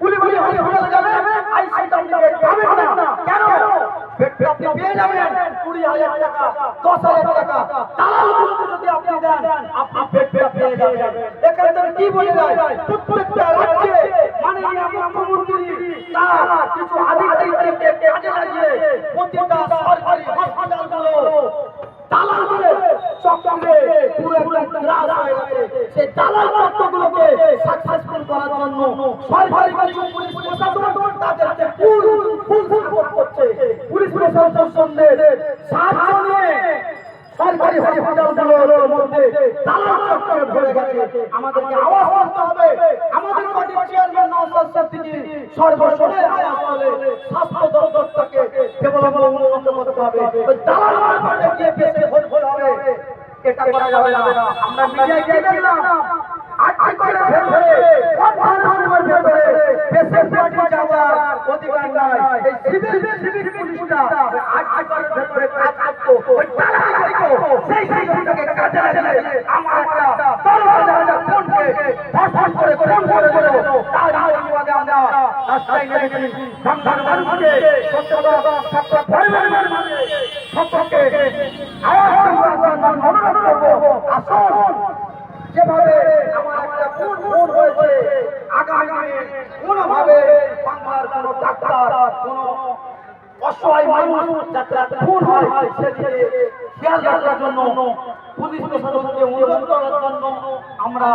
Police বলি হসপিটালে যাবে। আইসিইউতে আপনি বেড পাবেন না। কেন? আপনি পেয়ে যাবেন কুড়ি হাজার টাকা, দশ হাজার টাকা। দালালগুলোকে যদি আপনি যাবেন। কি বলে যায়? প্রত্যেকটা রাজ্যে মাননীয় মুখ্যমন্ত্রী তার কিছু আধিকারিকদেরকে কাজে লাগিয়ে প্রতিটা সরকারি হসপিটালগুলো দালালগুলো চক্রে পুরো একটা গ্রাস হয়ে গেছে সেই দালাল চক্রগুলোকে সাকসেসফুল করার জন্য সরকারি কিছু পুলিশ প্রশাসন তাদেরকে ফুল ফুল সাপোর্ট করছে। পুলিশ প্রশাসনের সঙ্গে সাহায্য নিয়ে সরকারি হসপিটালগুলোর মধ্যে দালাল চক্র ভরে গেছে। আমাদেরকে আওয়াজ করতে হবে। আমাদের পার্টির চেয়ারম্যান নওশাদ সিদ্দিকী সর্বসরে আওয়াজ স্বাস্থ্য দপ্তরটাকে কেবল উন্নত করতে হবে। ওই দালাল মারফতে গিয়ে পেছে ভোট হবে। এটা করা যাবে না। আমরা মিডিয়ায় কি দেখলাম। ভেতরে ভেতরে পেশেন্ট পার্টি যাওয়ার অধিকার নাই এই সিভিল সিভিল পুলিশটা আটটি ভেতরে কাজ করতো ওই দালাল করতো সেই সেই লোকটাকে কাজে লাগিয়ে আমার একটা দল হাজার ফোনকে ফসফস করে ফোন করে করে তার প্রতিবাদে আমরা রাস্তায় নেমেছি। সংসার মানুষকে সত্যতা সত্য পরিবারের মাঝে সত্যকে আওয়াজ করার জন্য অনুরোধ করব আসুন যেভাবে আমার একটা খুন খুন হয়েছে। আগামী দিনে কোনোভাবে বাংলার কোনো ডাক্তার, কোনো অসহায় মানুষ যাতে খুন হয় সেদিকে খেয়াল রাখার জন্য, পুলিশ প্রশাসনকে অনুরোধ করার জন্য আমরা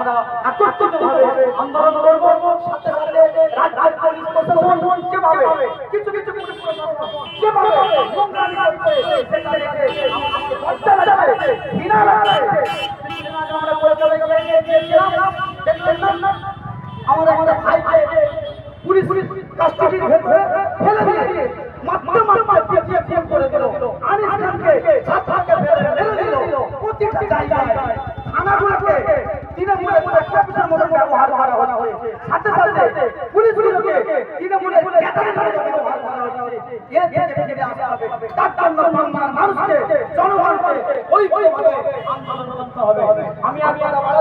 একত্রিতভাবে আন্দোলন করব। সাথে সাথে রাজ্যের পুলিশ প্রশাসন যেভাবে, কিছু কিছু পুলিশ প্রশাসন যেভাবে নোংরামি দেখে লজ্জা লাগে দেখলেন একটা ভাইকে পুলিশ কাস্টডির ভেতরে ফেলে দিয়ে মাত্র মাত্র করে মতো ব্যবহার মানুষকে হবে আমি আপনারা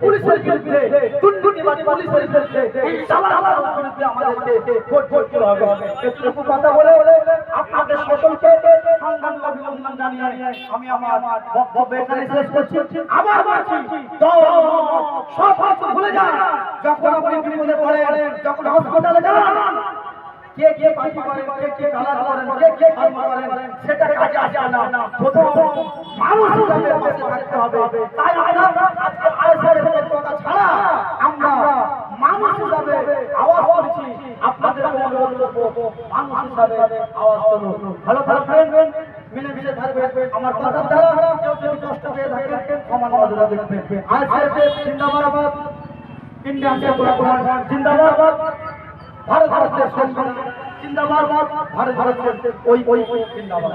পুলিশের বিরুদ্ধে, দুর্নীতিবাদী পুলিশের বিরুদ্ধে, এই দালালের বিরুদ্ধে আমাদেরকে ভোট করতে হবে। এটুকু কথা বলে আপনাদের সকলকে সংগ্রামী অভিনন্দন জানিয়ে আমি আমার বক্তব্য এখানে শেষ করছি। আবার বলছি সব কিছু ভুলে যান। যখন আপনি বিপদে পড়েন, যখন হসপিটালে যান, কে কে সেটা কাজে আসে না। প্রথম মানুষ থাকতে হবে, তাই আমরা আজকে আইএসএর কথা ছাড়া আমরা মানুষ হিসাবে আওয়াজ করছি আপনাদের অনুরোধ করব মানুষ হিসাবে আওয়াজ করুন ভালো থাকবেন মিলে মিলে থাকবেন আমার কথার দ্বারা কেউ যদি কষ্ট পেয়ে থাকেন সমান আইএসএফ জিন্দাবাদ ইন্ডিয়ান জিন্দাবাদ ভারত ভারতের সম্মান জিন্দাবাদ ভারত ভারতের ওই ওই জিন্দাবাদ।